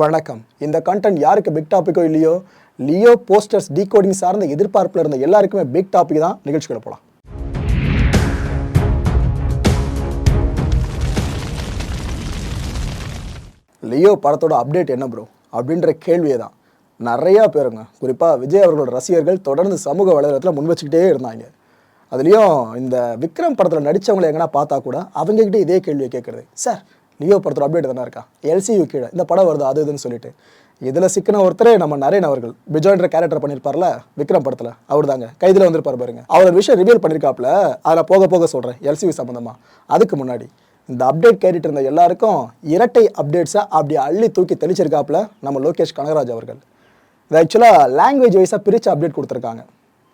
வணக்கம். இந்த கண்டென்ட் யாருக்கு பிக் டாப்பிக்கோ இல்லையோ லியோ போஸ்டர்ஸ் டீகோடிங் சார்ந்த எதிர்பார்ப்பில் இருந்த எல்லாருக்குமே பிக் டாபிக் தான் நிகழ்ச்சிகளை போகலாம் லியோ படத்தோட அப்டேட் என்ன ப்ரோ அப்படின்ற கேள்வியே தான். நிறையா பேருங்க. குறிப்பாக விஜய் அவர்களோட ரசிகர்கள் தொடர்ந்து சமூக வலைதளத்தில் முன் வச்சுக்கிட்டே இருந்தாங்க. அதுலேயும் இந்த விக்ரம் படத்தில் நடித்தவங்களை எங்கன்னா பார்த்தா கூட அவங்ககிட்ட இதே கேள்வியை கேட்குறது. சார் நியோ படத்தோட அப்டேட் தானே இருக்கா? எல்சியூ கீழே. இந்த படம் வருது அது இதுன்னு சொல்லிட்டு. இதில் சிக்கின ஒருத்தரே நம்ம நரேன் அவர்கள். விஜய்ன்ற கேரக்டர் பண்ணியிருப்பார்ல விக்ரம் படத்தில். அவர் தாங்க கைதில் வந்திருப்பார் பாருங்க. அவர் விஷயம் ரிவீல் பண்ணியிருக்காப்புல அதில் போக போக சொல்கிறேன் எல்சிவி சம்மந்தமாக அதுக்கு முன்னாடி இந்த அப்டேட் கேட்டுட்டு இருந்த எல்லாருக்கும் இரட்டை அப்டேட்ஸை அப்படி அள்ளி தூக்கி தெளிச்சிருக்காப்புல நம்ம லோகேஷ் கனகராஜ் அவர்கள். இது ஆக்சுவலாக லாங்குவேஜ் வைஸாக பிரித்து அப்டேட் கொடுத்துருக்காங்க.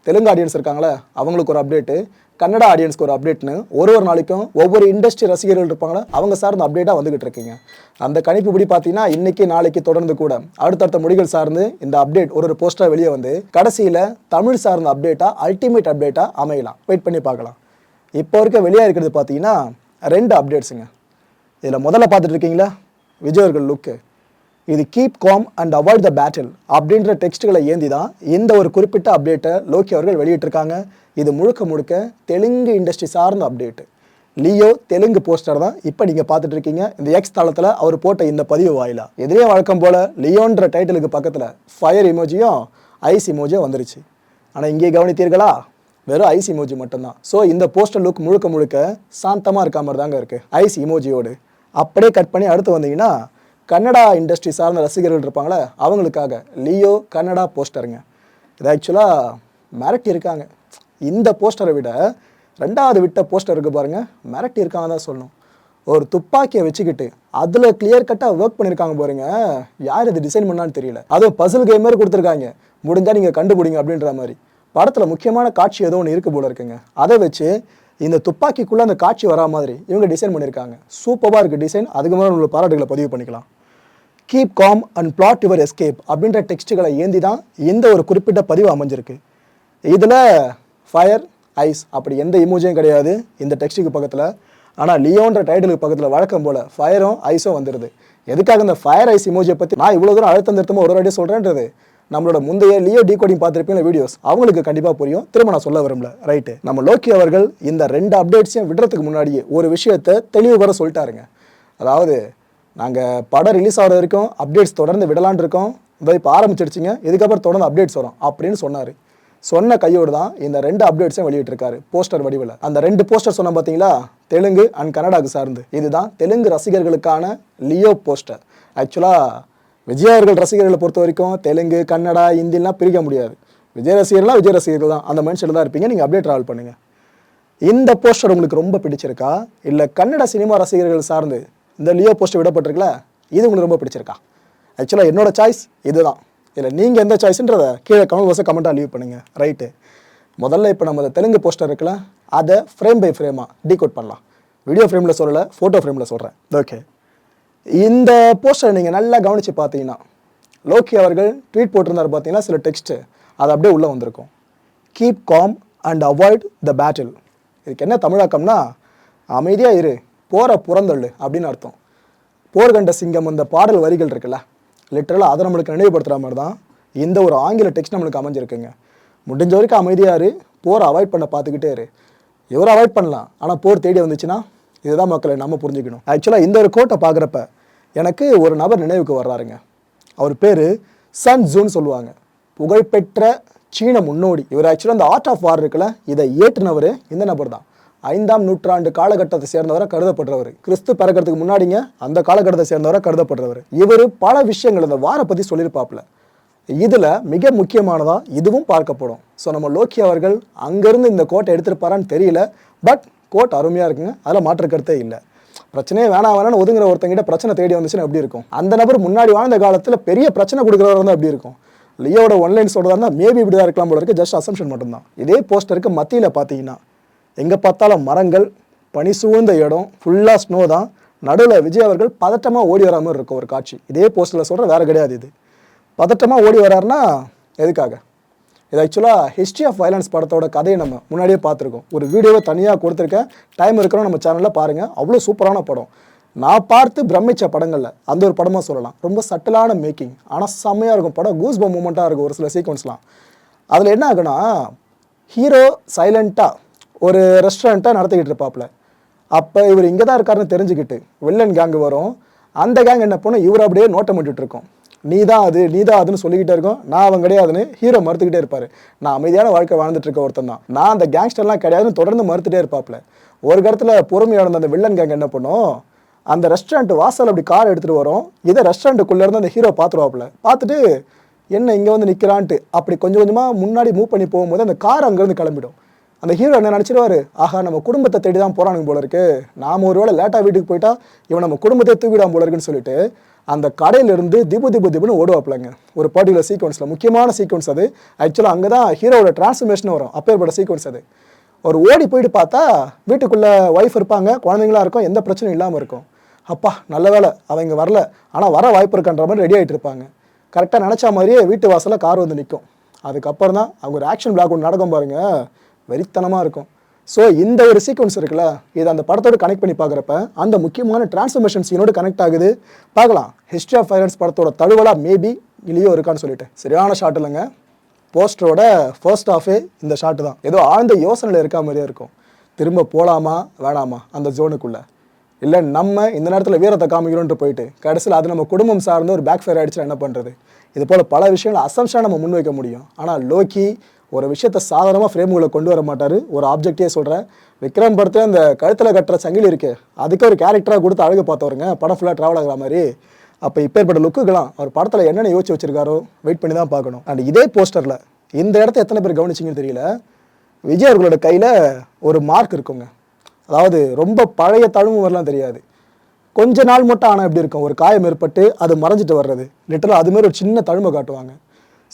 தெலுங்கு ஆடியன்ஸ் இருக்காங்களே அவங்களுக்கு ஒரு அப்டேட்டு கன்னடா ஆடியன்ஸ்க்கு ஒரு அப்டேட்னு ஒரு ஒரு நாளைக்கும் ஒவ்வொரு இண்டஸ்ட்ரி ரசிகர்கள் இருப்பாங்களே அவங்க சார்ந்த அப்டேட்டாக வந்துகிட்டு இருக்கீங்க. அந்த கணிப்புப்படி பார்த்தீங்கன்னா இன்றைக்கி நாளைக்கு தொடர்ந்து கூட அடுத்தடுத்த மொழிகள் சார்ந்து இந்த அப்டேட் ஒரு ஒரு போஸ்டராக வெளியே வந்து கடைசியில் தமிழ் சார்ந்த அப்டேட்டாக அல்டிமேட் அப்டேட்டாக அமையலாம். வெயிட் பண்ணி பார்க்கலாம். இப்போ இருக்க வெளியாக இருக்கிறது பார்த்தீங்கன்னா ரெண்டு அப்டேட்ஸுங்க இதில் முதல்ல பார்த்துட்டு இருக்கீங்களா? விஜய் அவர்கள் லுக்கு இது keep calm and avoid the battle அப்படின்ற டெக்ஸ்ட்டுகளை ஏந்தி தான் இந்த ஒரு குறிப்பிட்ட அப்டேட்டை லோக்கி அவர்கள் வெளியிட்டிருக்காங்க. இது முழுக்க முழுக்க தெலுங்கு இண்டஸ்ட்ரி சார்ந்த அப்டேட்டு லியோ தெலுங்கு போஸ்டர் தான் இப்போ நீங்கள் பார்த்துட்டு இருக்கீங்க. இந்த எக்ஸ் தளத்தில் அவர் போட்ட இந்த பதிவு வாயிலா. எதிரே வழக்கம் போல் லியோன்ற டைட்டிலுக்கு பக்கத்தில் ஃபயர் இமோஜியும் ஐஸ் இமோஜியும் வந்துருச்சு. ஆனால் இங்கே கவனித்தீர்களா? வெறும் ஐஸ் இமோஜி மட்டும்தான். ஸோ இந்த போஸ்டர் லுக் முழுக்க முழுக்க சாந்தமாக இருக்க மாதிரி தாங்க இருக்குது ஐஸ் இமோஜியோடு அப்படியே கட் பண்ணி அடுத்து வந்தீங்கன்னா கன்னடா இண்டஸ்ட்ரி சார்ந்த ரசிகர்கள் இருப்பாங்களே அவங்களுக்காக லியோ கன்னடா போஸ்டருங்க. இது ஆக்சுவலாக மிரட்டி இருக்காங்க. இந்த போஸ்டரை விட ரெண்டாவது விட்ட போஸ்டர் இருக்குது பாருங்கள் மிரட்டி இருக்காங்க தான் சொல்லணும். ஒரு துப்பாக்கியை வச்சுக்கிட்டு அதில் கிளியர் கட்டாக ஒர்க் பண்ணியிருக்காங்க பாருங்க. யார் இது டிசைன் பண்ணான்னு தெரியல. அதுவும் பசில் கேம் மாதிரி கொடுத்துருக்காங்க. முடிஞ்சால் நீங்கள் கண்டுபிடிங்க அப்படின்ற மாதிரி. படத்தில் முக்கியமான காட்சி ஏதோ ஒன்று இருக்குது போல இருக்குங்க. அதை வச்சு இந்த துப்பாக்கிக்குள்ளே அந்த காட்சி வரா மாதிரி இவங்க டிசைன் பண்ணியிருக்காங்க. சூப்பராக இருக்குது டிசைன் அதுக்கு மேலே உங்களோட பாராட்டுகளை பதிவு பண்ணிக்கலாம். Keep calm and plot your escape அப்படின்ற டெக்ஸ்ட்டுகளை ஏந்தி தான் இந்த ஒரு குறிப்பிட்ட பதிவு அமைஞ்சிருக்கு. இதில் ஃபயர் ஐஸ் அப்படி எந்த இமோஜியும் கிடையாது. இந்த டெக்ஸ்ட்டுக்கு பக்கத்தில். ஆனால் லியோன்ற டைட்டிலுக்கு பக்கத்தில் வழக்கம் போல் ஃபயரும் ஐஸும் வந்துடுது எதுக்காக இந்த ஃபயர் ஐஸ் இமோஜியை பற்றி நான் இவ்வளோ தூரம் அழுத்தம் திருத்தமாக ஒரு வாட்டி சொல்கிறேன்றது நம்மளோட முந்தைய லியோ டீகோடிங் பார்த்துருப்பீங்க வீடியோஸ் அவங்களுக்கு கண்டிப்பாக புரியும். திரும்ப நான் சொல்ல விரும்பல. ரைட்டு நம்ம லோக்கி அவர்கள் இந்த ரெண்டு அப்டேட்ஸையும் விடுறதுக்கு முன்னாடியே ஒரு விஷயத்தை தெளிவு சொல்லிட்டாருங்க. அதாவது நாங்கள் படம் ரிலீஸ் ஆகிற வரைக்கும் அப்டேட்ஸ் தொடர்ந்து விடலான்னு இருக்கோம். இதை இப்போ ஆரம்பிச்சிடுச்சிங்க இதுக்கப்புறம் தொடர்ந்து அப்டேட்ஸ் வரும் அப்படின்னு சொன்னார். சொன்ன கையோடு தான் இந்த ரெண்டு அப்டேட்ஸையும் வெளியிட்டிருக்காரு. போஸ்டர் வடிவில். அந்த ரெண்டு போஸ்டர் சொன்ன பார்த்தீங்களா? தெலுங்கு அண்ட் கன்னடாவுக்கு சார்ந்து. இதுதான் தெலுங்கு ரசிகர்களுக்கான லியோ போஸ்டர் ஆக்சுவலாக விஜய் அவர்கள் ரசிகர்களை பொறுத்த வரைக்கும் தெலுங்கு கன்னடா ஹிந்திலாம் பிரிக்க முடியாது. விஜய் ரசிகர்லாம் விஜய் ரசிகர்கள் தான். அந்த மைண்ட் செட்டில் தான் இருப்பீங்க. நீங்கள் அப்படியே ட்ராவல் பண்ணுங்கள் இந்த போஸ்டர் உங்களுக்கு ரொம்ப பிடிச்சிருக்கா? இல்லை கன்னட சினிமா ரசிகர்கள் சார்ந்து இந்த லியோ போஸ்டர் விடப்பட்டிருக்குல்ல இது உங்களுக்கு ரொம்ப பிடிச்சிருக்கா? ஆக்சுவலாக என்னோடய சாய்ஸ் இதுதான். இல்லை நீங்கள் எந்த சாய்ஸ்ன்றதை கீழே கமெண்ட் பாக்ஸை கமெண்ட்டாக லீவ் பண்ணுங்கள் ரைட்டு முதல்ல இப்போ நம்ம தெலுங்கு போஸ்டர் இருக்குல்ல அதை ஃப்ரேம் பை ஃப்ரேமாக டீகோட் பண்ணலாம். வீடியோ ஃப்ரேமில் சொல்லலை ஃபோட்டோ ஃப்ரேமில் சொல்கிறேன் ஓகே இந்த போஸ்டரை நீங்கள் நல்லா கவனித்து பார்த்தீங்கன்னா லோக்கி அவர்கள் ட்வீட் போட்டிருந்தார் பார்த்தீங்கன்னா சில டெக்ஸ்ட்டு அது அப்படியே உள்ளே வந்திருக்கும். Keep calm and avoid the battle இதுக்கு என்ன தமிழாக்கம்னா அமைதியாக இரு போகிற புறந்தள்ளு அப்படின்னு அர்த்தம். போர்கண்ட சிங்கம் அந்த பாடல் வரிகள் இருக்குல்ல லிட்டரலாக அதை நம்மளுக்கு நினைவுபடுத்துகிற மாதிரி தான் இந்த ஒரு ஆங்கில டெக்ஸ்ட் நம்மளுக்கு அமைஞ்சிருக்குங்க. முடிஞ்ச வரைக்கும் அமைதியாக இரு போரை அவாய்ட் பண்ண பார்த்துக்கிட்டே இரு. இவரை அவாய்ட் பண்ணலாம் ஆனால் போர் தேடி வந்துச்சுன்னா இதுதான் மக்களை நம்ம புரிஞ்சுக்கணும். ஆக்சுவலாக இந்த ஒரு கோட்டை பார்க்குறப்ப எனக்கு ஒரு நபர் நினைவுக்கு வர்றாருங்க. அவர் பேர் சன் ஜூன் சொல்லுவாங்க. புகழ்பெற்ற சீன முன்னோடி. இவர் ஆக்சுவலாக அந்த ஆர்ட் ஆஃப் வார் இருக்குல்ல இதை ஏற்றினவர் இந்த நபர் தான். ஐந்தாம் நூற்றாண்டு காலகட்டத்தை சேர்ந்தவரை கருதப்படுறவர். கிறிஸ்து பிறக்கிறதுக்கு முன்னாடிங்க அந்த காலகட்டத்தை சேர்ந்தவரை கருதப்படுறவர். இவர் பல விஷயங்கள் இந்த வாரை பற்றி சொல்லியிருப்பாப்புல. இதில் மிக முக்கியமானதாக இதுவும் பார்க்கப்படும். ஸோ நம்ம லோக்கி அவர்கள் அங்கேருந்து இந்த கோட்டை எடுத்திருப்பாரான்னு தெரியல. பட் கோட் அருமையாக இருக்குங்க. அதில் மாற்று கருத்தே இல்லை. பிரச்சனையே வேணாம் வேணாம்னு ஒதுங்குற ஒருத்தங்கிட்ட பிரச்சனை தேடி வந்துச்சுன்னா எப்படி இருக்கும்? அந்த நபர் முன்னாடி வாழ்ந்த காலத்தில் பெரிய பிரச்சனை கொடுக்குறவர் இருந்தால் எப்படி இருக்கும்? லியோட ஒன்லைன் சொல்கிறதா இருந்தால் மேபி இப்படி தான் இருக்கலாம் போல இருக்கு. ஜஸ்ட் அசம்ஷன் மட்டும்தான். இதே போஸ்டருக்கு மத்தியில் பார்த்தீங்கன்னா எங்கே பார்த்தாலும் மரங்கள் பனி சூழ்ந்த இடம் ஃபுல்லாக ஸ்னோ தான். நடுவில் விஜய் அவர்கள் பதட்டமாக ஓடி வரா மாதிரி இருக்கும் ஒரு காட்சி. இதே போஸ்டரில் சொல்கிற வேறு கிடையாது இது. பதட்டமாக ஓடி வராருன்னா எதுக்காக? இது ஆக்சுவலாக ஹிஸ்ட்ரி ஆஃப் வயலன்ஸ் படத்தோட கதையை நம்ம முன்னாடியே பார்த்துருக்கோம். ஒரு வீடியோவை தனியாக கொடுத்துருக்கேன். டைம் இருக்கிறோம் நம்ம சேனலில் பாருங்கள் அவ்வளோ சூப்பரான படம். நான் பார்த்து பிரமிச்ச படங்களில் அந்த ஒரு படமாக சொல்லலாம். ரொம்ப சட்டிலான மேக்கிங் ஆனால் செம்மையாக இருக்கும் படம். கூஸ் பம் மூமெண்ட்டாக இருக்கும் ஒரு சில சீக்வன்ஸ்லாம் அதில் என்ன ஆகுனா ஹீரோ சைலண்ட்டாக ஒரு ரெஸ்டாரண்ட்டாக நடத்திக்கிட்டு இருப்பாப்புல அப்போ இவர் இங்கே தான் இருக்காருன்னு தெரிஞ்சுக்கிட்டு வில்லன் கேங்கு வரும். அந்த கேங் என்ன பண்ணும்? இவர் அப்படியே நோட்டம் விட்டுட்டு இருக்கோம். நீ தான் அது நீ தான் அதுன்னு சொல்லிக்கிட்டே இருக்கோம். நான் அவன் கிடையாதுன்னு ஹீரோ மறுத்துக்கிட்டே இருப்பார். நான் அமைதியான வாழ்க்கை வாழ்ந்துட்டு இருக்க ஒருத்தன் தான். நான் அந்த கேங்ஸ்டர்லாம் கிடையாதுன்னு தொடர்ந்து மறுத்துட்டே இருப்பாப்ல ஒரு இடத்துல பொறுமையாக இருந்த அந்த வில்லன் கேங் என்ன பண்ணும்? அந்த ரெஸ்டாரண்ட் வாசல் அப்படி கார் எடுத்துகிட்டு வரும். இதை ரெஸ்டாரண்ட்டுக்குள்ளே இருந்து அந்த ஹீரோ பார்த்துருவாப்புல. பார்த்துட்டு என்ன இங்கே வந்து நிற்கிறான்ட்டு அப்படி கொஞ்சம் கொஞ்சமாக முன்னாடி மூவ் பண்ணி போகும்போது அந்த கார் அங்கேருந்து கிளம்பிடும். அந்த ஹீரோ என்ன நினச்சிடுவார் ஆஹா நம்ம குடும்பத்தை தேடி தான் போகிறானுங்க போல இருக்கு. நாம ஒருவேளை லேட்டாக வீட்டுக்கு போயிட்டா இவன் நம்ம குடும்பத்தை தூக்கிடாம போல இருக்குன்னு சொல்லிட்டு அந்த கடையிலிருந்து திபு திபு திபுன்னு ஓடுவாப்பிலங்க. ஒரு பர்டிகுலர் சீக்வன்ஸில் முக்கியமான சீக்வன்ஸ் அது. ஆக்சுவலாக அங்கே தான் ஹீரோவோட டிரான்ஸ்ஃபர்மேஷன் வரும் அப்பேற்பட்ட சீக்வன்ஸ் அது. ஒரு ஓடி போயிட்டு பார்த்தா வீட்டுக்குள்ளே ஒய்ஃப் இருப்பாங்க குழந்தைங்களா இருக்கும் எந்த பிரச்சனையும் இல்லாமல் இருக்கும். அப்பா நல்ல வேலை அவங்க வரல. ஆனால் வர வாய்ப்பு இருக்கான்ற மாதிரி ரெடி ஆகிட்டு இருப்பாங்க. கரெக்டாக நினச்ச மாதிரியே வீட்டு வாசலில் கார் வந்து நிற்கும் அதுக்கப்புறம் தான் அவங்க ஒரு ஆக்ஷன் பிளாக் ஒன்று நடக்கும் பாருங்கள் வெறித்தனமாக இருக்கும். ஸோ இந்த ஒரு சீக்வன்ஸ் இருக்குல்ல இது அந்த படத்தோடு கனெக்ட் பண்ணி பார்க்குறப்ப அந்த முக்கியமான டிரான்ஸ்ஃபர்மேஷன் சீனோடு கனெக்ட் ஆகுது. பார்க்கலாம். ஹிஸ்ட்ரி ஆஃப் ஃபைனான்ஸ் படத்தோட தழுவலா மேபி இல்லையோ இருக்கான்னு சொல்லிட்டு. சரியான ஷாட் இல்லைங்க. போஸ்டரோட ஃபர்ஸ்ட் ஆஃபே இந்த ஷாட்டு தான். ஏதோ ஆழ்ந்த யோசனையில் இருக்கா மாதிரியே இருக்கும். திரும்ப போகலாமா வேணாமா அந்த ஜோனுக்குள்ளே இல்லை நம்ம இந்த நேரத்தில் வீரத்தை காமிக்கிறோன்ட்டு போயிட்டு கடைசியில் அது நம்ம குடும்பம் சார்ந்து ஒரு பேக் ஃபயர் ஆகிடுச்சுன்னா என்ன பண்ணுறது இது போல் பல விஷயங்கள் அசம்ஷனாக நம்ம முன்வைக்க முடியும். ஆனால் லோக்கி ஒரு விஷயத்தை சாதாரணமாக ஃப்ரேமுகளை கொண்டு வர மாட்டார். ஒரு ஆப்ஜெக்டே சொல்கிறேன் விக்ரம் படத்தில் அந்த கழுத்தில் கட்டுற சங்கிலி இருக்குது அதுக்கு ஒரு கேரக்டராக கொடுத்து அழகு பார்த்தவருங்க. படம் ஃபுல்லாக ட்ராவல் ஆகிற மாதிரி. அப்போ இப்பேற்பட்ட லுக்குக்கெல்லாம் அவர் படத்தில் என்னென்ன யோசிச்சு வச்சிருக்காரோ வெயிட் பண்ணி தான் பார்க்கணும். அண்ட் இதே போஸ்டரில் இந்த இடத்த எத்தனை பேர் கவனிச்சிங்கன்னு தெரியல. விஜய் அவர்களோட கையில் ஒரு மார்க் இருக்குங்க. அதாவது ரொம்ப பழைய தழும்பு வரலாம் தெரியாது. கொஞ்ச நாள் மட்டும் ஆனால் எப்படி இருக்கும்? ஒரு காயம் ஏற்பட்டு அது மறைஞ்சிட்டு வர்றது. லிட்டரலாக அதுமாரி ஒரு சின்ன தழும்பை காட்டுவாங்க.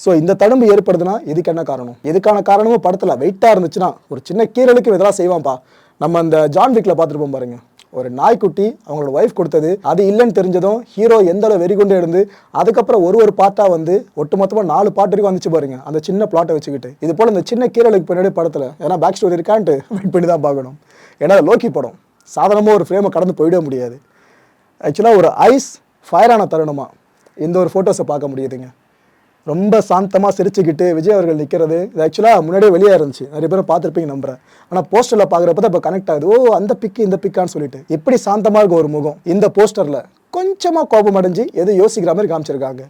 ஸோ இந்த தழும்பு ஏற்படுதுன்னா இதுக்கு என்ன காரணம்? இதுக்கான காரணமும் படத்தில் வெயிட்டாக இருந்துச்சுன்னா ஒரு சின்ன கீரலுக்கு இதெல்லாம் செய்வான்ப்பா நம்ம அந்த ஜான் பார்த்துட்டு பார்த்துருப்போம் பாருங்க. ஒரு நாய்க்குட்டி அவங்களோட ஒய்ஃப் கொடுத்தது அது இல்லைன்னு தெரிஞ்சதும் ஹீரோ எந்த அளவு வெறிகொண்டு இருந்து அதுக்கப்புறம் ஒரு ஒரு பாட்டாக வந்து ஒட்டுமொத்தமாக நாலு பாட்டு வரைக்கும் வந்துச்சு பாருங்க. அந்த சின்ன பிளாட்டை வச்சுக்கிட்டு. இது போல் இந்த சின்ன கீரலுக்கு பின்னாடி படத்தில் ஏன்னா பேக் ஸ்டோரி இருக்கான்ட்டு வெயிட் பண்ணி தான் பார்க்கணும். ஏன்னா லோக்கி படம். சாதாரணமாக ஒரு ஃப்ரேமை கடந்து போயிட முடியாது. ஆக்சுவலாக ஒரு ஐஸ் ஃபயரான தருணமாக இந்த ஒரு ஃபோட்டோஸை பார்க்க முடியுதுங்க. ரொம்ப சாந்தமாக சிரிச்சுக்கிட்டு விஜய் அவர்கள் நிற்கிறது இது ஆக்சுவலாக முன்னாடியே வெளியே இருந்துச்சு. நிறைய பேரும் பார்த்துருப்பீங்க நம்புறேன். ஆனால் போஸ்டரில் பார்க்குறப்ப தான் இப்போ கனெக்ட் ஆகுது. ஓ அந்த பிக்கு இந்த பிக்கான்னு சொல்லிட்டு. எப்படி சாந்தமாக இருக்கும் ஒரு முகம். இந்த போஸ்டரில் கொஞ்சமாக கோபம் அடைஞ்சு எதுவும் யோசிக்கிற மாதிரி காமிச்சிருக்காங்க.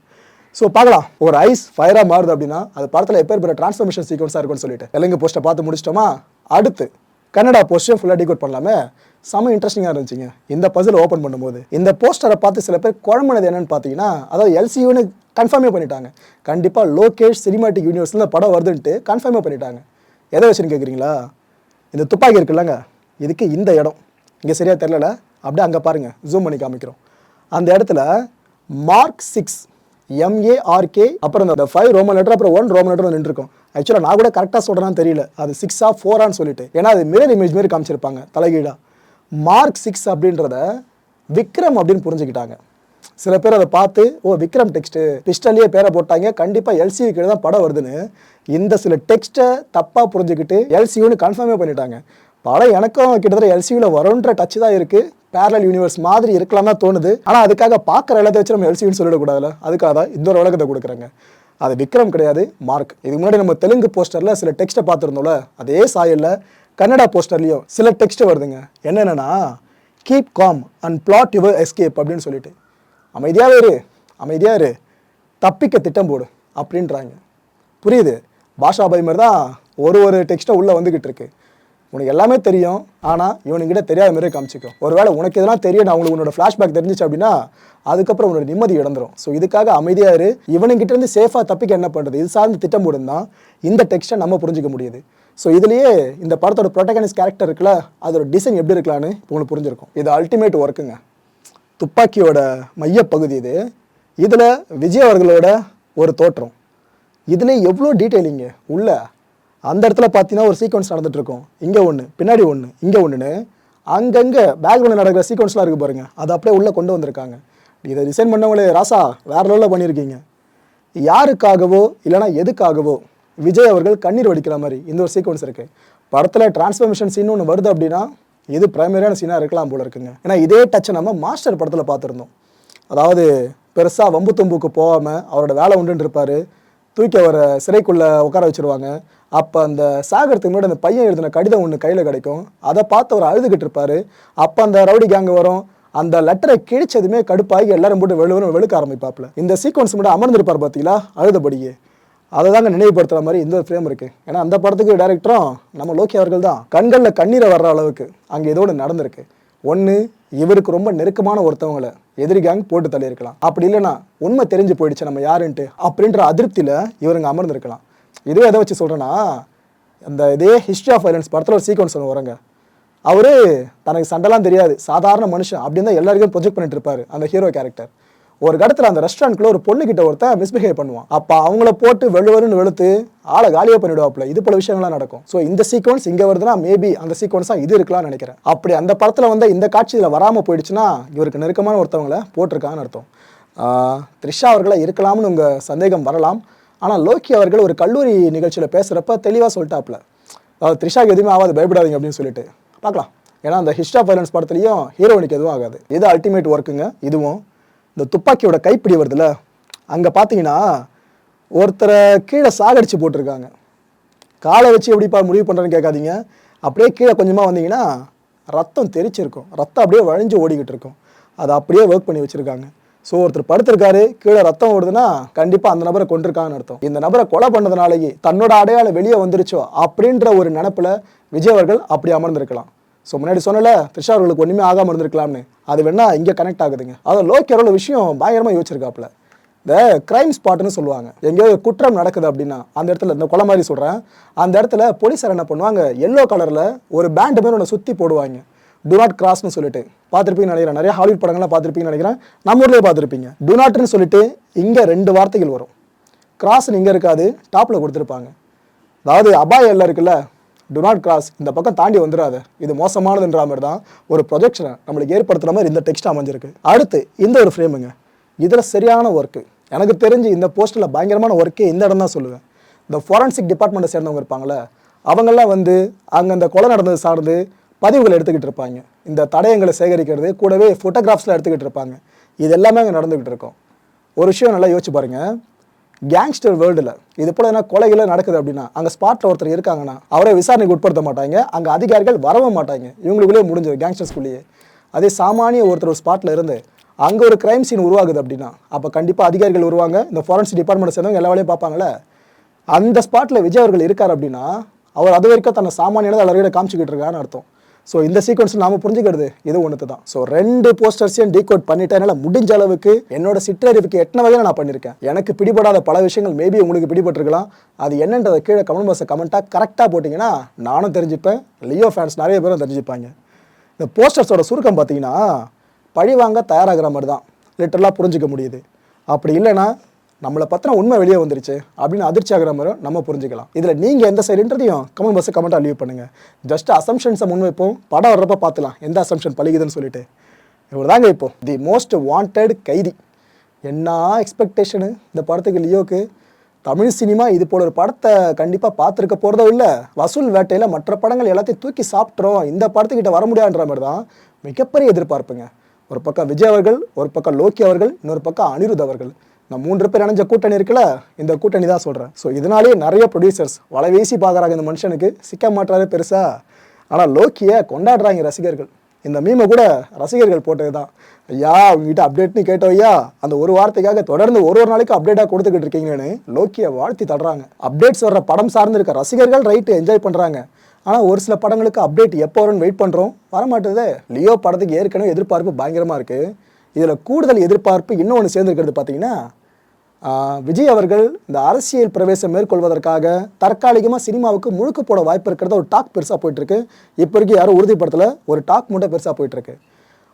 ஸோ பார்க்கலாம். ஒரு ஐஸ் ஃபயராக மாறுது அப்படின்னா அது படத்தில் எப்பேற்பட்ட டிரான்ஸ்ஃபர்மேஷன் சீக்வன்ஸாக இருக்கும்னு சொல்லிட்டு. தெலுங்கு போஸ்ட்டை பார்த்து முடிச்சிட்டோமா? அடுத்து கன்னடா போஸ்ட்டையும் ஃபுல்லாக டிகோட் பண்ணலாமே? செம இன்ட்ரெஸ்டிங்காக இருந்துச்சுங்க. இந்த பசில் ஓப்பன் பண்ணும்போது. இந்த போஸ்டரை பார்த்து சில பேர் குழம்புனது என்னன்னு பார்த்தீங்கன்னா அதாவது எல்சியூன்னு கன்ஃபார்மே பண்ணிட்டாங்க. கண்டிப்பாக லோகேஷ் சினிமாட்டிக் யூனிவர்ஸில் படம் வருதுன்ட்டு கன்ஃபார்மே பண்ணிட்டாங்க. எதை வச்சுன்னு கேட்குறீங்களா இந்த துப்பாக்கி இருக்குல்லங்க. இதுக்கு இந்த இடம். இங்கே சரியாக தெரிலல அப்படியே அங்கே பாருங்கள் ஜூம் பண்ணி காமிக்கிறோம். அந்த இடத்துல mark six M A R K அப்புறம் இந்த ஃபைவ் ரோமன் லெட்டர் அப்புறம் ஒன் ரோமன் லெட்டர் நின்றுருக்கும். ஆக்சுவலாக நான் கூட கரெக்டாக சொல்கிறேன்னு தெரியல. அது சிக்ஸா ஃபோரான்னு சொல்லிட்டு. ஏன்னா அது மிரர் இமேஜ் மாரி காமிச்சிருப்பாங்க தலைகீழாக மார்க் சிக்ஸ் அப்படின்றத விக்ரம் அப்படின்னு புரிஞ்சுக்கிட்டாங்க. சில பேர் அதை பார்த்து ஓ விக்ரம் டெக்ஸ்ட்டு பிஸ்டல்லையே பேரை போட்டாங்க கண்டிப்பாக எல்சியூ கீழே தான் படம் வருதுன்னு. இந்த சில டெக்ஸ்ட்டை தப்பாக புரிஞ்சுக்கிட்டு எல்சியூன்னு கன்ஃபார்மே பண்ணிட்டாங்க. படம் எனக்கும் கிட்டத்தட்ட எல்சியூவில் வரும்ன்ற டச் தான் இருக்குது பேரலல் யூனிவர்ஸ் மாதிரி இருக்கலாம் தான் தோணுது. ஆனால் அதுக்காக பார்க்குற எல்லாத்தையும் வச்சு நம்ம எல்சியூன்னு சொல்லிடக்கூடாதுல்ல அதுக்காக தான் இந்த ஒரு விளக்கத்தை கொடுக்குறாங்க. அது விக்ரம் கிடையாது மார்க். இதுக்கு முன்னாடி நம்ம தெலுங்கு போஸ்டரில் சில டெக்ஸ்ட்டை பார்த்துருந்தோம்ல அதே சாயலில் கன்னடா போஸ்டர்லேயும் சில டெக்ஸ்ட் வருதுங்க. என்னென்னா keep calm and plot your escape அப்படின்னு சொல்லிட்டு. அமைதியாக இரு அமைதியாக இரு. தப்பிக்க திட்டம் போடு அப்படின்றாங்க. புரியுது? பாஷா பாய் மாதிரி தான் ஒரு ஒரு டெக்ஸ்ட்டாக உள்ளே வந்துக்கிட்டு இருக்கு. உனக்கு எல்லாமே தெரியும். ஆனால் இவனுக்கிட்ட தெரியாத மாதிரி காமிச்சிக்கும் ஒருவேளை உனக்கு இதெல்லாம் தெரியும் நான் உங்களுக்கு உன்னோட ஃப்ளாஷ்பேக் தெரிஞ்சிச்சு அப்படின்னா அதுக்கப்புறம் உன்னோட நிம்மதி இழந்துரும். ஸோ இதுக்காக அமைதியாக இரு. இவனுங்கிட்ட இருந்து சேஃபாக தப்பிக்க என்ன பண்ணுறது இது சார்ந்து திட்டம் போடுந்தான் இந்த டெக்ஸ்ட்டை நம்ம புரிஞ்சிக்க முடியுது. ஸோ இதுலேயே இந்த படத்தோட ப்ரொட்டகனிஸ் கேரக்டர் இருக்குல்ல அதோட டிசைன் எப்படி இருக்கலான்னு உங்களுக்கு புரிஞ்சிருக்கும். இது அல்டிமேட் ஒர்க்குங்க துப்பாக்கியோட மையப்பகுதி இது. இதில் விஜய் அவர்களோட ஒரு தோற்றம். இதில் எவ்வளோ டீட்டெயிலிங்க உள்ள. அந்த இடத்துல பார்த்தீங்கன்னா ஒரு சீக்வன்ஸ் நடந்துகிட்ருக்கோம் இங்கே ஒன்று பின்னாடி ஒன்று இங்கே ஒன்றுன்னு அங்கங்கே பேக்ரவுண்டில் நடக்கிற சீக்வன்ஸ்லாம் இருக்குது பாருங்கள் அதை அப்படியே உள்ளே கொண்டு வந்திருக்காங்க. இதை டிசைன் பண்ணவங்களே ராசா வேறு லெவலில் பண்ணியிருக்கீங்க யாருக்காகவோ இல்லைனா எதுக்காகவோ விஜய் அவர்கள் கண்ணீர் வடிக்கிற மாதிரி இந்த ஒரு சீக்வன்ஸ் இருக்குது படத்தில் டிரான்ஸ்ஃபர்மேஷன் சீன் ஒன்று வருது அப்படின்னா இது பிரைமரியான சீனாக இருக்கலாம் போல இருக்குங்க. ஏன்னா இதே டச்சை நம்ம மாஸ்டர் படத்தில் பார்த்துருந்தோம். அதாவது பெருசாக வம்பு தும்புக்கு போகாமல் அவரோட வேலை உண்டுன்னு இருப்பார். தூக்கி அவரை சிறைக்குள்ளே உட்கார வச்சுருவாங்க. அப்போ அந்த சாகரத்துக்கு முன்னாடி அந்த பையன் எழுதின கடிதம் ஒன்று கையில் கிடைக்கும். அதை பார்த்து அவர் அழுதுகிட்டு இருப்பார். அப்போ அந்த ரவுடி கேங் வரும். அந்த லெட்டரை கிழிச்சதுமே கடுப்பாகி எல்லாரும் போட்டு வெளுவரும் வெளுக்க ஆரம்பிப்பாப்ல இந்த சீக்வன்ஸ் மட்டும் அமர்ந்திருப்பார் பார்த்தீங்களா அழுதபடியே. அதை தாங்க நினைவுபடுத்துகிற மாதிரி இந்த ஒரு ஃப்ரேம் இருக்குது ஏன்னா அந்த படத்துக்கு டேரக்டரும் நம்ம லோக்கி அவர்கள் தான் கண்களில் கண்ணீரை வர்ற அளவுக்கு அங்கே ஏதோ ஒன்று நடந்திருக்கு. ஒன்று இவருக்கு ரொம்ப நெருக்கமான ஒருத்தவங்களை எதிரி கேங் போட்டு தள்ளியிருக்கலாம். அப்படி இல்லைன்னா உண்மை தெரிஞ்சு போயிடுச்சு நம்ம யாருன்ட்டு அப்படின்ற அதிருப்தியில் இவருங்க அமர்ந்திருக்கலாம். இதுவே எதை வச்சு சொல்கிறேன்னா அந்த இதே ஹிஸ்ட்ரி ஆஃப் வைலன்ஸ் படத்தில் ஒரு சீக்வன்ஸ் ஒன்று வரங்க. அவர் தனக்கு சண்டைலாம் தெரியாது. சாதாரண மனுஷன் அப்படின்னு தான் எல்லாருக்கும் ப்ரொஜெக்ட் பண்ணிட்டு இருப்பார் அந்த ஹீரோ கேரக்டர் ஒரு இடத்துல அந்த ரெஸ்டாரண்ட்ல ஒரு பொண்ணு கிட்ட ஒருத்தன் மிஸ்பிஹேவ் பண்ணுவான். அப்போ அவங்கள போட்டு வெளுவருன்னு வெளுத்து ஆளை காலியாக பண்ணிவிடுவாப்புல இது போல விஷயங்கள்லாம் நடக்கும். ஸோ இந்த சீக்வன்ஸ் இங்கே வருதுன்னா மேபி அந்த சீக்வன்ஸாக இது இருக்கலாம்னு நினைக்கிறேன். அப்படி அந்த படத்தில் வந்து இந்த காட்சி இதில் வராமல் போயிடுச்சுன்னா இவருக்கு நெருக்கமான ஒருத்தவங்களை போட்டிருக்காங்கன்னு அர்த்தம். த்ரிஷா அவர்களை இருக்கலாம்னு உங்கள் சந்தேகம் வரலாம். ஆனால் லோக்கி அவர்கள் ஒரு கல்லூரி நிகழ்ச்சியில் பேசுகிறப்ப தெளிவாக சொல்லிட்டாப்புல. அதாவது த்ரிஷாக்கு எதுவுமே ஆகாது பயப்படாதீங்க அப்படின்னு சொல்லிட்டு. பார்க்கலாம். ஏன்னா அந்த ஹிஸ்டா ஆஃப் வைலன்ஸ் படத்துலையும் ஹீரோயினுக்கு எதுவும் ஆகாது. இது அல்டிமேட் ஒர்க்குங்க இதுவும் இந்த துப்பாக்கியோட கைப்பிடி வருதுல்ல அங்கே பார்த்தீங்கன்னா ஒருத்தரை கீழே சாகடிச்சு போட்டிருக்காங்க. காலை வச்சு எப்படிப்பா முடிவு பண்ணுறேன்னு கேட்காதீங்க. அப்படியே கீழே கொஞ்சமாக வந்தீங்கன்னா ரத்தம் தெரிச்சிருக்கும். ரத்தம் அப்படியே வழிஞ்சு ஓடிக்கிட்டு இருக்கும். அதை அப்படியே ஒர்க் பண்ணி வச்சுருக்காங்க. ஸோ ஒருத்தர் படுத்திருக்காரு கீழே ரத்தம் ஓடுதுன்னா கண்டிப்பாக அந்த நபரை கொண்டிருக்காங்கன்னு அர்த்தம். இந்த நபரை கொலை பண்ணதுனாலேயே தன்னோட அடையாளம் வெளியே வந்துருச்சோ அப்படின்ற ஒரு நினப்பில் விஜய் அவர்கள் அப்படி அமர்ந்திருக்கலாம். ஸோ முன்னாடி சொன்னல த்ரிஷா அவர்களுக்கு ஒன்றுமே ஆகாமல் இருந்திருக்கலாம்னு. அது வேணால் இங்கே கனெக்ட் ஆகுதுங்க. அதாவது லோக்கியரோட விஷயம் பயங்கரமாக யோசிச்சிருக்காப்புல. இந்த கிரைம் ஸ்பாட்னு சொல்லுவாங்க. எங்கேயோ குற்றம் நடக்குது அப்படின்னா அந்த இடத்துல இந்த கொலை மாதிரி சொல்கிறேன் அந்த இடத்துல போலீஸார் என்ன பண்ணுவாங்க? எல்லோ கலரில் ஒரு பேண்ட் மாதிரி ஒன்று சுற்றி போடுவாங்க. டு நாட் கிராஸ்னு சொல்லிட்டு. பார்த்துருப்பீங்கன்னு நினைக்கிறேன். நிறைய ஹாலிவுட் படங்கள்லாம் பார்த்துருப்பீங்கன்னு நினைக்கிறேன். நம்ம ஊர்லேயே பார்த்துருப்பீங்க. டு நாட்னு சொல்லிட்டு இங்கே ரெண்டு வார்த்தைகள் வரும். கிராஸ்னு இங்கே இருக்காது. டாப்பில் கொடுத்துருப்பாங்க. அதாவது அபாயம் எல்லாம் இருக்குல்ல? டு நாட் கிராஸ் இந்த பக்கம் தாண்டி வந்துடாத இது மோசமானதுன்ற மாதிரி தான் ஒரு ப்ரொஜெக்ஷனை நம்மளுக்கு ஏற்படுத்துகிற மாதிரி இந்த டெக்ஸ்ட் அமைஞ்சிருக்கு. அடுத்து இந்த ஒரு ஃப்ரேமுங்க இதில் சரியான ஒர்க்கு எனக்கு தெரிஞ்சு இந்த போஸ்ட்டில் பயங்கரமான ஒர்க்கே இந்த இடம் தான் சொல்லுவேன். இந்த ஃபாரன்சிக் டிபார்ட்மெண்ட்டை சேர்ந்தவங்க இருப்பாங்களே அவங்கெல்லாம் வந்து அங்கே அந்த கொலை நடந்தது சார்ந்து பதிவுகளை எடுத்துக்கிட்டு இருப்பாங்க. இந்த தடயங்களை சேகரிக்கிறது கூடவே ஃபோட்டோகிராஃப்ஸ்லாம் எடுத்துக்கிட்டு இருப்பாங்க. இது எல்லாமே அங்கே நடந்துக்கிட்டு இருக்கும். ஒரு விஷயம் நல்லா யோசிச்சு பாருங்கள் கேங்ஸ்டர் வேர்ல்டில் இது போல என்ன கொலைகளே நடக்குது அப்படின்னா அங்கே ஸ்பாட்டில் ஒருத்தர் இருக்காங்கன்னா அவரை விசாரணைக்கு உட்படுத்த மாட்டாங்க அங்கே அதிகாரிகள் வரவும் மாட்டாங்க. இவங்களுக்குள்ளே முடிஞ்சது கேங்ஸ்டர்ஸ்குள்ளேயே அதே சாமானிய ஒருத்தர் ஒரு ஸ்பாட்டில் இருந்து அங்கே ஒரு கிரைம் சீன் உருவாகுது அப்படின்னா அப்போ கண்டிப்பாக அதிகாரிகள் வருவாங்க. இந்த ஃபாரன்சிக் டிபார்ட்மெண்ட் சேர்ந்தவங்க எல்லா வேலையும் பார்ப்பாங்களே அந்த ஸ்பாட்டில் விஜய் அவர்கள் இருக்கார் அப்படின்னா அவர் அது வரைக்கும் தன்னை சாமானியனதை எல்லாரையும் காமிச்சிக்கிட்டு இருக்கான்னு அர்த்தம். ஸோ இந்த சீக்வன்ஸ் நாம புரிஞ்சுக்கிறது இது ஒன்று தான் ஸோ ரெண்டு போஸ்டர்ஸையும் டீகோட் பண்ணிட்டேன் என்னால் முடிஞ்ச அளவுக்கு என்னோட சிற்றறிவுக்கு எத்தனை வகையில் நான் பண்ணியிருக்கேன் எனக்கு பிடிபடாத பல விஷயங்கள் மேபி உங்களுக்கு பிடிபட்டிருக்கலாம். அது என்னன்றதை கீழே கமெண்ட் பாக்ஸை கமெண்ட்டாக கரெக்டாக போட்டிங்கன்னா நானும் தெரிஞ்சுப்பேன். லியோ ஃபேன்ஸ் நிறைய பேரும் தெரிஞ்சுப்பாங்க. இந்த போஸ்டர்ஸோட சுருக்கம் பார்த்தீங்கன்னா பழி வாங்க தயாராகிற மாதிரி தான். லிட்டரலாக புரிஞ்சுக்க முடியுது. அப்படி இல்லைன்னா நம்மளை பத்திரம் உண்மை வெளியே வந்துருச்சு அப்படின்னு அதிர்ச்சி ஆகிற மாதிரி நம்ம புரிஞ்சுக்கலாம். இதில் நீங்கள் எந்த சைடுன்றதையும் கமெண்ட் பஸ்ஸு கமெண்ட்டாக லீவ் பண்ணுங்கள் ஜஸ்ட் அசம்ஷன்ஸை முன்வைப்போம். படம் வர்றப்ப பார்த்துலாம். எந்த அசம்ஷன் பழிக்குதுன்னு சொல்லிட்டு. இவ்வளோதாங்க இப்போ. The most wanted Kaithi. என்ன எக்ஸ்பெக்டேஷனு இந்த படத்துக்கு லியோக்கு தமிழ் சினிமா இது போல ஒரு படத்தை கண்டிப்பாக பார்த்துருக்க போகிறதோ இல்லை. வசூல் வேட்டையில் மற்ற படங்கள் எல்லாத்தையும் தூக்கி சாப்பிட்றோம் இந்த படத்துக்கிட்ட வர முடியாதுன்ற மாதிரி தான் மிகப்பெரிய எதிர்பார்ப்புங்க. ஒரு பக்கம் விஜய் அவர்கள் ஒரு பக்கம் லோக்கி அவர்கள் இன்னொரு பக்கம் அனிருத் அவர்கள். இந்த மூன்று பேர் இணைஞ்ச கூட்டணி இருக்குல்ல இந்த கூட்டணி தான் சொல்கிறேன் ஸோ இதனாலேயே நிறைய ப்ரொடியூசர்ஸ் வலை வீசி பார்க்குறாங்க இந்த மனுஷனுக்கு. சிக்க மாட்டாரு பெருசாக ஆனால் லோக்கியை கொண்டாடுறாங்க ரசிகர்கள். இந்த மீமை கூட ரசிகர்கள் போட்டது தான். ஐயா உங்ககிட்ட அப்டேட்னு கேட்டோம் ஐயா அந்த ஒரு வார்த்தைக்காக தொடர்ந்து ஒரு ஒரு நாளைக்கு அப்டேட்டாக கொடுத்துக்கிட்டு இருக்கீங்கன்னு லோக்கியை வாழ்த்தி தடுறாங்க அப்டேட்ஸ் வர்ற படம் சார்ந்து இருக்க ரசிகர்கள் ரைட்டு என்ஜாய் பண்ணுறாங்க ஆனால் ஒரு சில படங்களுக்கு அப்டேட் எப்போ வரும்னு வெயிட் பண்ணுறோம் வரமாட்டேதே லியோ படத்துக்கு ஏற்கனவே எதிர்பார்ப்பு பயங்கரமாக இருக்குது இதில் கூடுதல் எதிர்பார்ப்பு இன்னொன்று சேர்ந்துருக்கிறது பார்த்தீங்கன்னா விஜய் அவர்கள் இந்த அரசியல் பிரவேசம் மேற்கொள்வதற்காக தற்காலிகமாக சினிமாவுக்கு முழுக்க போட வாய்ப்பு இருக்கிறத ஒரு டாக் பெருசாக போயிட்டுருக்கு. இப்போ வரைக்கும் யாரும் உறுதிப்படுத்தலை ஒரு டாக் மட்டும் பெருசாக போயிட்டுருக்கு.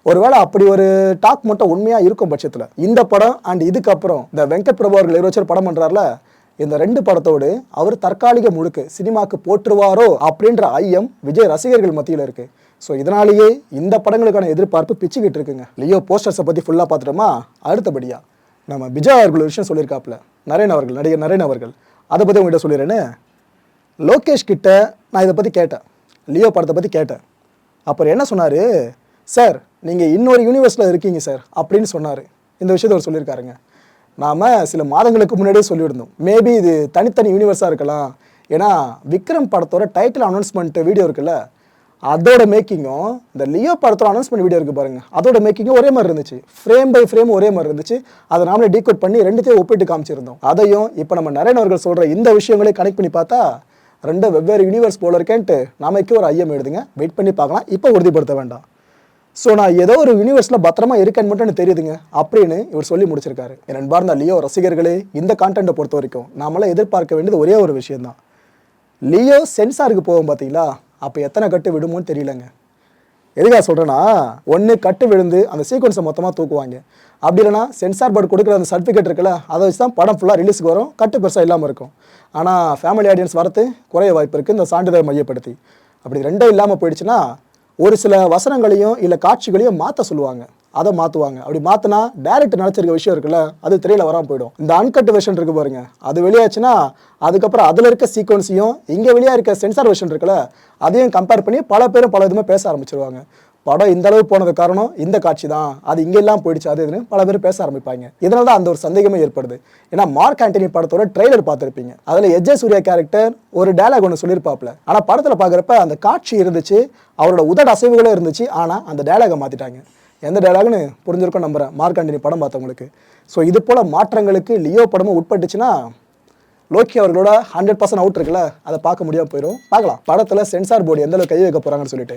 ஒருவேளை அப்படி ஒரு டாக் மட்டும் உண்மையாக இருக்கும் பட்சத்தில் இந்த படம் அண்ட் இதுக்கப்புறம் இந்த வெங்கட் பிரபு அவர்கள் இருவச்சர் படம் பண்ணுறாருல இந்த ரெண்டு படத்தோடு அவர் தற்காலிக முழுக்கு சினிமாக்கு போற்றுவாரோ அப்படின்ற ஐயம் விஜய் ரசிகர்கள் மத்தியில் இருக்குது ஸோ இதனாலேயே இந்த படங்களுக்கான எதிர்பார்ப்பு பிச்சுக்கிட்டு இருக்குங்க. லியோ போஸ்டர்ஸை பற்றி ஃபுல்லாக பார்த்துட்டோமா? அடுத்தபடியாக நம்ம விஜய் அவர்கள் ஒரு விஷயம் சொல்லியிருக்காப்புல. நரேன் அவர்கள் நடிகர் நரேன் அவர்கள். அதை பற்றி உங்கள்கிட்ட சொல்லிடுறேன்னு? லோகேஷ் கிட்ட நான் இதை பற்றி கேட்டேன். லியோ படத்தை பற்றி கேட்டேன். அப்புறம் என்ன சொன்னார்? சார் நீங்கள் இன்னொரு யூனிவர்ஸில் இருக்கீங்க சார் அப்படின்னு சொன்னார். இந்த விஷயத்தை அவர் சொல்லியிருக்காருங்க. நாம் சில மாதங்களுக்கு முன்னாடியே சொல்லியிருந்தோம். மேபி இது தனித்தனி யூனிவர்ஸாக இருக்கலாம். ஏன்னா விக்ரம் படத்தோட டைட்டில் அனௌன்ஸ்மெண்ட் வீடியோ இருக்குல்ல அதோட மேக்கிங்கும் இந்த லியோ படத்தோட அனௌன்ஸ்மெண்ட் வீடியோ இருக்குது பாருங்கள் அதோட மேக்கிங்கும் ஒரே மாதிரி இருந்துச்சு. ஃப்ரேம் பை ஃப்ரேம் ஒரே மாதிரி இருந்துச்சு. அதை நாமளே டீகோட் பண்ணி ரெண்டுத்தையும் ஒப்பிட்டு காமிச்சிருந்தோம். அதையும் இப்போ நம்ம நரேன் அவர்கள் சொல்கிற இந்த விஷயங்களையும் கனெக்ட் பண்ணி பார்த்தா ரெண்டு வெவ்வேறு யூனிவர்ஸ் போல இருக்கேன்ட்டு நாமக்கே ஒரு ஐயம் எழுதுங்க. வெயிட் பண்ணி பார்க்கலாம். இப்போ உறுதிப்படுத்த வேண்டாம். ஸோ நான் ஏதோ ஒரு யூனிவர்ஸில் பத்திரமா இருக்கேன்னு மட்டும் எனக்கு தெரியுதுங்க. அப்படின்னு இவர் சொல்லி முடிச்சிருக்காரு. என் அன்பார்ந்த லியோ ரசிகர்களே இந்த கான்டென்ட்டை பொறுத்த வரைக்கும் நாமெல்லாம் எதிர்பார்க்க வேண்டியது ஒரே ஒரு விஷயம்தான். லியோ சென்சாருக்கு போவோம் பார்த்தீங்களா அப்போ எத்தனை கட்டு விடுமோன்னு தெரியலங்க. எதுக்காக சொல்கிறேன்னா ஒன்று கட்டு விழுந்து அந்த சீக்வன்ஸை மொத்தமாக தூக்குவாங்க. அப்படி இல்லைனா சென்சார் போர்டு கொடுக்குற அந்த சர்டிஃபிகேட் இருக்குல்ல அதை வச்சு தான் படம் ஃபுல்லாக ரிலீஸுக்கு வரும் கட்டு பெருசாக இல்லாமல் இருக்கும். ஆனால் ஃபேமிலி ஆடியன்ஸ் வரது குறைய வாய்ப்பு இருக்குது இந்த சான்றிதழ் மையப்படுத்தி. அப்படி ரெண்டும் இல்லாமல் போயிடுச்சுன்னா ஒரு சில வசனங்களையும் இல்லை காட்சிகளையும் மாற்ற சொல்லுவாங்க. அதை மாற்றுவாங்க அப்படி மாற்றினா டேரக்டர் நினச்சிருக்க விஷயம் இருக்குல்ல அது திரையில் வராமல் போயிடும். இந்த அன்கட் வெர்ஷன் இருக்குது பாருங்க. அது வெளியாச்சுன்னா அதுக்கப்புறம் அதில் இருக்க சீக்வன்ஸையும் இங்கே வெளியாக இருக்க சென்சார் வெர்ஷன் இருக்குல்ல அதையும் கம்பேர் பண்ணி பல பேரும் பல விதமாக பேச ஆரம்பிச்சிருவாங்க. படம் இந்த அளவு போனது காரணம் இந்த காட்சி தான் அது இங்கே எல்லாம் போயிடுச்சு அது இதுன்னு பல பேர் பேச ஆரம்பிப்பாங்க. இதனால தான் அந்த ஒரு சந்தேகமே ஏற்படுது. ஏன்னா மார்க் ஆண்டனி படத்தோட ட்ரெய்லர் பார்த்துருப்பீங்க. அதில் எஜே சூர்யா கேரக்டர் ஒரு டைலாக் ஒன்று சொல்லியிருப்பாப்ல ஆனால் படத்தில் பார்க்குறப்ப அந்த காட்சி இருந்துச்சு அவரோட உதட அசைவுகளும் இருந்துச்சு ஆனால் அந்த டைலாகை மாற்றிட்டாங்க எந்த டைலாக்னு புரிஞ்சிருக்கும் நம்புறேன் மார்க் ஆண்டனி படம் பார்த்தவங்களுக்கு. ஸோ இது போல் மாற்றங்களுக்கு லியோ படமும் உட்பட்டுச்சுன்னா லோக்கி அவர்களோட ஹண்ட்ரட் பர்சன்ட் அவுட் இருக்குல்ல அதை பார்க்க முடியாம போயிடும் பார்க்கலாம். படத்தில் சென்சார் போர்டு எந்த அளவுக்கு கை வைக்க போகிறாங்கன்னு சொல்லிட்டு.